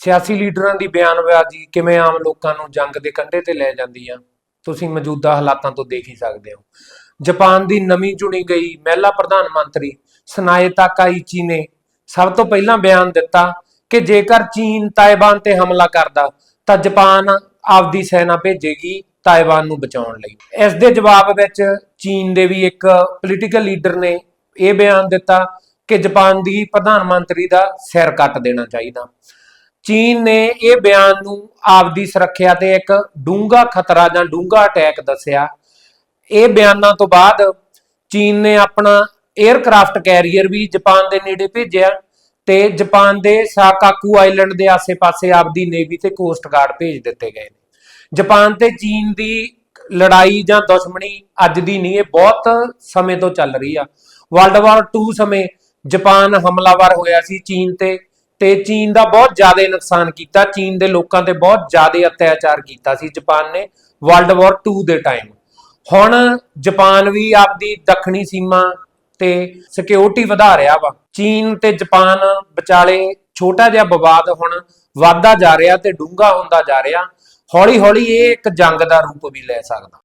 ਸਿਆਸੀ ਲੀਡਰਾਂ ਦੀ ਬਿਆਨਬਾਜ਼ੀ ਕਿਵੇਂ ਆਮ ਲੋਕਾਂ ਨੂੰ ਜੰਗ ਦੇ ਕੰਢੇ ਤੇ ਲੈ ਜਾਂਦੀ ਆ, ਤੁਸੀਂ ਮੌਜੂਦਾ ਹਾਲਾਤਾਂ ਤੋਂ ਦੇਖ ਹੀ ਸਕਦੇ ਹੋ। ਜਾਪਾਨ ਦੀ ਨਵੀਂ ਚੁਣੀ ਗਈ ਮਹਿਲਾ ਪ੍ਰਧਾਨ ਮੰਤਰੀ ਸਨਾਏ ਤਾਕਾਈਚੀ ਨੇ ਸਭ ਤੋਂ ਪਹਿਲਾਂ ਬਿਆਨ ਦਿੱਤਾ ਕਿ ਜੇਕਰ ਚੀਨ ਤਾਇਵਾਨ ਤੇ ਹਮਲਾ ਕਰਦਾ, ਤਾਂ ਜਾਪਾਨ ਆਪਦੀ ਸੈਨਾ ਭੇਜੇਗੀ ਤਾਇਵਾਨ ਨੂੰ ਬਚਾਉਣ ਲਈ। ਇਸ ਦੇ ਜਵਾਬ ਵਿੱਚ ਚੀਨ ਦੇ ਵੀ ਇੱਕ ਪੋਲੀਟੀਕਲ ਲੀਡਰ ਨੇ ਇਹ ਬਿਆਨ ਦਿੱਤਾ ਕਿ ਜਾਪਾਨ ਦੀ ਪ੍ਰਧਾਨ ਮੰਤਰੀ ਦਾ ਸਿਰ ਕੱਟ ਦੇਣਾ ਚਾਹੀਦਾ। ਚੀਨ ਨੇ ਇਹ ਬਿਆਨ ਨੂੰ ਆਪਦੀ ਸੁਰੱਖਿਆ ਤੇ ਇੱਕ ਡੂੰਘਾ ਖਤਰਾ ਜਾਂ ਡੂੰਘਾ ਅਟੈਕ ਦੱਸਿਆ। ਇਹ ਬਿਆਨਾਂ ਤੋਂ ਬਾਅਦ ਚੀਨ ਨੇ ਆਪਣਾ 에ਅਰਕ੍ਰਾਫਟ ਕੈਰੀਅਰ ਵੀ ਜਾਪਾਨ ਦੇ ਨੇੜੇ ਭੇਜਿਆ ਤੇ ਜਾਪਾਨ ਦੇ ਸਾਕਾਕੂ ਆਈਲੈਂਡ ਦੇ ਆਸੇ-ਪਾਸੇ ਆਪਦੀ ਨੇਵੀ ਤੇ ਕੋਸਟ ਗਾਰਡ ਭੇਜ ਦਿੱਤੇ ਗਏ ਨੇ। ਜਾਪਾਨ ਤੇ ਚੀਨ ਦੀ ਲੜਾਈ ਜਾਂ ਦੁਸ਼ਮਣੀ ਅੱਜ ਦੀ ਨਹੀਂ, ਇਹ ਬਹੁਤ ਸਮੇਂ ਤੋਂ ਚੱਲ ਰਹੀ ਆ। ਵਰਲਡ ਵਾਰ 2 ਸਮੇਂ ਜਾਪਾਨ ਹਮਲਾਵਰ ਹੋਇਆ ਸੀ ਚੀਨ ਤੇ। ਤੇ ਚੀਨ ਦਾ ਬਹੁਤ ਜ਼ਿਆਦਾ ਨੁਕਸਾਨ ਕੀਤਾ। ਚੀਨ ਦੇ ਲੋਕਾਂ ਤੇ ਬਹੁਤ ਜ਼ਿਆਦਾ ਅਤਿਆਚਾਰ ਕੀਤਾ ਸੀ ਜਾਪਾਨ ਨੇ ਵਰਲਡ ਵਾਰ 2 ਦੇ ਟਾਈਮ ਹੁਣ ਜਾਪਾਨ ਵੀ ਆਪਦੀ ਦੱਖਣੀ ਸੀਮਾ ਤੇ ਸਿਕਿਉਰਿਟੀ ਵਧਾ ਰਿਹਾ ਵਾ। ਚੀਨ ਤੇ ਜਾਪਾਨ ਵਿਚਾਲੇ ਛੋਟਾ ਜਿਹਾ ਵਿਵਾਦ ਹੁਣ ਵੱਧਦਾ ਜਾ ਰਿਹਾ ਤੇ ਡੂੰਘਾ ਹੁੰਦਾ ਜਾ ਰਿਹਾ। ਹੌਲੀ ਹੌਲੀ ਇਹ ਇੱਕ ਜੰਗ ਦਾ ਰੂਪ ਵੀ ਲੈ ਸਕਦਾ।